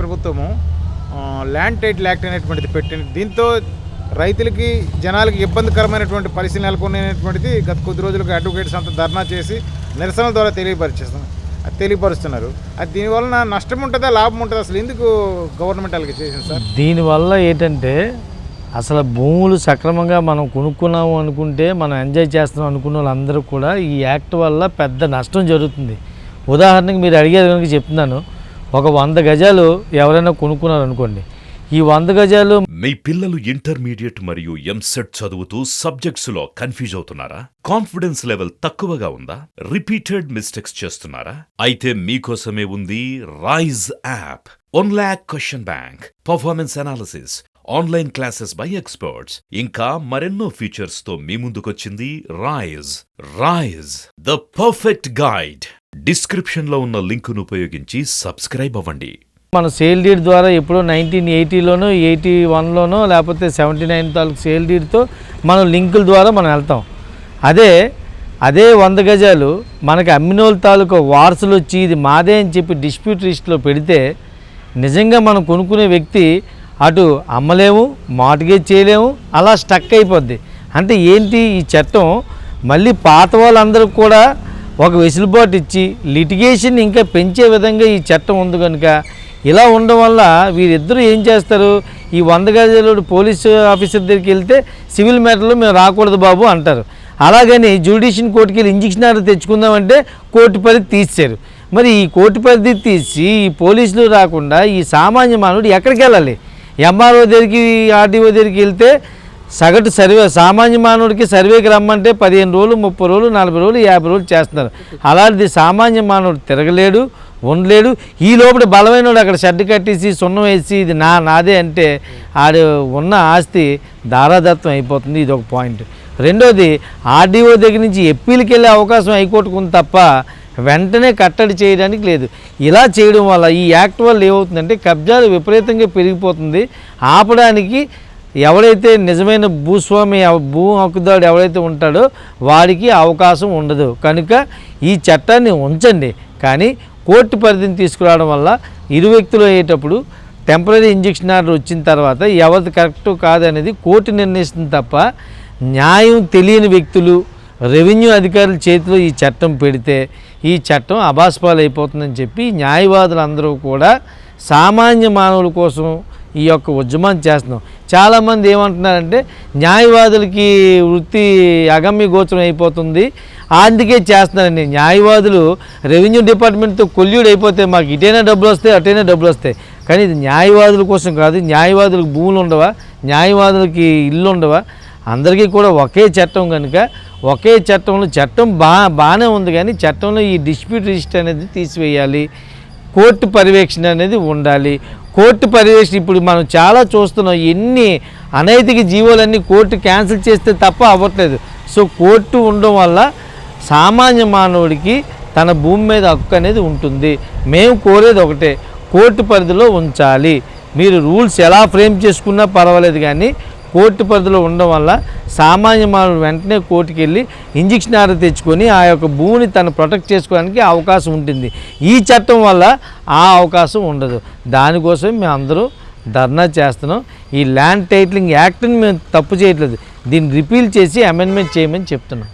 ప్రభుత్వము land title act అనేటువంటిది పెట్టింది. దీంతో రైతులకి జనాలకి ఇబ్బందికరమైనటువంటి పరిస్థితి నెలకొనేటువంటిది గత కొద్ది రోజులుగా అడ్వకేట్స్ అంతా ధర్నా చేసి నిరసనల ద్వారా తెలియపరిచేస్తున్నారు అది తెలియపరుస్తున్నారు. అది దీనివల్ల నష్టం ఉంటుందా లాభం ఉంటుందా? అసలు ఎందుకు గవర్నమెంట్ అలాగే చేసింది సార్? దీనివల్ల ఏంటంటే అసలు భూములు సక్రమంగా మనం కొనుక్కున్నాము అనుకుంటే మనం ఎంజాయ్ చేస్తున్నాం అనుకున్న వాళ్ళందరూ కూడా ఈ యాక్ట్ వల్ల పెద్ద నష్టం జరుగుతుంది. ఉదాహరణకి మీరు అడిగేది కనుక చెప్తున్నాను. ఒక వంద గజాలు ఎవరైనా కొనుక్కున్నారనుకోండి ఈ వంద గజాలు మీ పిల్లలు ఇంటర్మీడియట్ మరియు ఎంసెట్ చదువుతూ సబ్జెక్ట్స్లో కన్ఫ్యూజ్ అవుతున్నారా? కాన్ఫిడెన్స్ లెవెల్ తక్కువగా ఉందా? రిపీటెడ్ మిస్టేక్స్ చేస్తున్నారా? అయితే మీకోసమే ఉంది Rise app one lakh question bank performance analysis online classes by experts ఇంకా మరెన్నో ఫీచర్స్తో మీ ముందుకొచ్చింది Rise Rise the perfect guide డిస్క్రిప్షన్లో ఉన్న లింకును ఉపయోగించి సబ్స్క్రైబ్ అవ్వండి. మన సేల్ డీడ్ ద్వారా ఎప్పుడో నైన్టీన్ ఎయిటీలోనో ఎయిటీ వన్లోనో లేకపోతే సెవెంటీ నైన్ తాలూకు సేల్ డీడ్తో మనం లింకుల ద్వారా మనం వెళ్తాం. అదే అదే వంద గజాలు మనకి అమ్మినోళ్ళ తాలూకా వారసులు వచ్చి ఇది మాదే అని చెప్పి డిస్ప్యూట్ లిస్ట్లో పెడితే నిజంగా మనం కొనుక్కునే వ్యక్తి అటు అమ్మలేము మార్టిగేజ్ చేయలేము అలా స్టక్ అయిపోద్ది. అంటే ఏంటి ఈ చట్టం? మళ్ళీ పాత వాళ్ళందరూ కూడా ఒక వెసులుబాటు ఇచ్చి లిటిగేషన్ ఇంకా పెంచే విధంగా ఈ చట్టం ఉంది కనుక ఇలా ఉండడం వల్ల వీరిద్దరూ ఏం చేస్తారు? ఈ వంద గజాలు పోలీసు ఆఫీసర్ దగ్గరికి వెళ్తే సివిల్ మ్యాటర్లో మేము రాకూడదు బాబు అంటారు. అలాగని జ్యుడిషియన్ కోర్టుకి వెళ్ళి ఇంజక్షన్ ఆర్డర్ తెచ్చుకుందామంటే కోర్టు పరిధి తీశారు మరి ఈ కోర్టు పరిధి తీసి ఈ పోలీసులు రాకుండా ఈ సామాన్య మానవుడు ఎక్కడికి వెళ్ళాలి? ఎంఆర్ఓ దగ్గరికి ఆర్డీఓ దగ్గరికి వెళ్తే సగటు సర్వే సామాన్య మానవుడికి సర్వేకి రమ్మంటే పదిహేను రోజులు ముప్పై రోజులు నలభై రోజులు యాభై రోజులు చేస్తున్నారు. అలాంటిది సామాన్య మానవుడు తిరగలేడు ఉండలేడు. ఈ లోపల బలమైనడు అక్కడ షెడ్ కట్టేసి సున్నం వేసి ఇది నా నాదే అంటే ఆడు ఉన్న ఆస్తి దారాదత్వం అయిపోతుంది. ఇది ఒక పాయింట్. రెండోది ఆర్డీఓ దగ్గర నుంచి ఎప్పీలకి వెళ్ళే అవకాశం హైకోర్టుకు తప్ప వెంటనే కట్టడి చేయడానికి లేదు. ఇలా చేయడం వల్ల ఈ యాక్ట్ వల్ల ఏమవుతుందంటే కబ్జాలు విపరీతంగా పెరిగిపోతుంది. ఆపడానికి ఎవడైతే నిజమైన భూస్వామి భూ హక్కుదారుడు ఎవడైతే ఉంటాడో వాడికి అవకాశం ఉండదు. కనుక ఈ చట్టాన్ని ఉంచండి. కానీ కోర్టు పరిధిని తీసుకురావడం వల్ల ఇరు వ్యక్తులు అయ్యేటప్పుడు టెంపరీ ఇంజక్షన్ ఆర్డర్ వచ్చిన తర్వాత ఎవరిది కరెక్ట్ కాదనేది కోర్టు నిర్ణయిస్తుంది తప్ప న్యాయం తెలియని వ్యక్తులు రెవెన్యూ అధికారుల చేతిలో ఈ చట్టం పెడితే ఈ చట్టం అబాస్పాలు అయిపోతుందని చెప్పి న్యాయవాదులు అందరూ కూడా సామాన్య మానవుల కోసం ఈ యొక్క ఉద్యమాన్ని చేస్తున్నాం. చాలామంది ఏమంటున్నారంటే న్యాయవాదులకి వృత్తి అగమ్య గోచరం అయిపోతుంది. అందుకే చేస్తున్నారండి. న్యాయవాదులు రెవెన్యూ డిపార్ట్మెంట్తో కొల్యూడ్ అయిపోతే మాకు ఇటైనా డబ్బులు వస్తాయి అటైనా డబ్బులు వస్తాయి. కానీ ఇది న్యాయవాదుల కోసం కాదు న్యాయవాదులకు భూములు ఉండవా న్యాయవాదులకి ఇల్లు ఉండవా? అందరికీ కూడా ఒకే చట్టం కనుక ఒకే చట్టంలో చట్టం బా బాగానే ఉంది కానీ చట్టంలో ఈ డిస్ప్యూట్ రిజిస్టర్ అనేది తీసివేయాలి. కోర్టు పర్యవేక్షణ అనేది ఉండాలి. కోర్టు పరివేశం ఇప్పుడు మనం చాలా చూస్తున్నాం ఎన్ని అనైతిక జీవోలన్నీ కోర్టు క్యాన్సిల్ చేస్తే తప్ప అవ్వట్లేదు. సో కోర్టు ఉండడం వల్ల సామాన్య మానవుడికి తన భూమి మీద హక్కు అనేది ఉంటుంది. మేము కోరేది ఒకటే కోర్టు పరిధిలో ఉంచాలి. మీరు రూల్స్ ఎలా ఫ్రేమ్ చేసుకున్నా పర్వాలేదు కానీ కోర్టు పరిధిలో ఉండడం వల్ల సామాన్య మానవుడు వెంటనే కోర్టుకు వెళ్ళి ఇంజక్షన్ ఆర్డర్ తెచ్చుకొని ఆ యొక్క భూమిని తను ప్రొటెక్ట్ చేసుకోవడానికి అవకాశం ఉంటుంది. ఈ చట్టం వల్ల ఆ అవకాశం ఉండదు. దానికోసం మేము అందరూ ధర్నా చేస్తున్నాం. ఈ ల్యాండ్ టైటిలింగ్ యాక్ట్ని మేము తప్పు చేయట్లేదు. దీన్ని రిపీల్ చేసి అమెండ్మెంట్ చేయమని చెప్తున్నాం.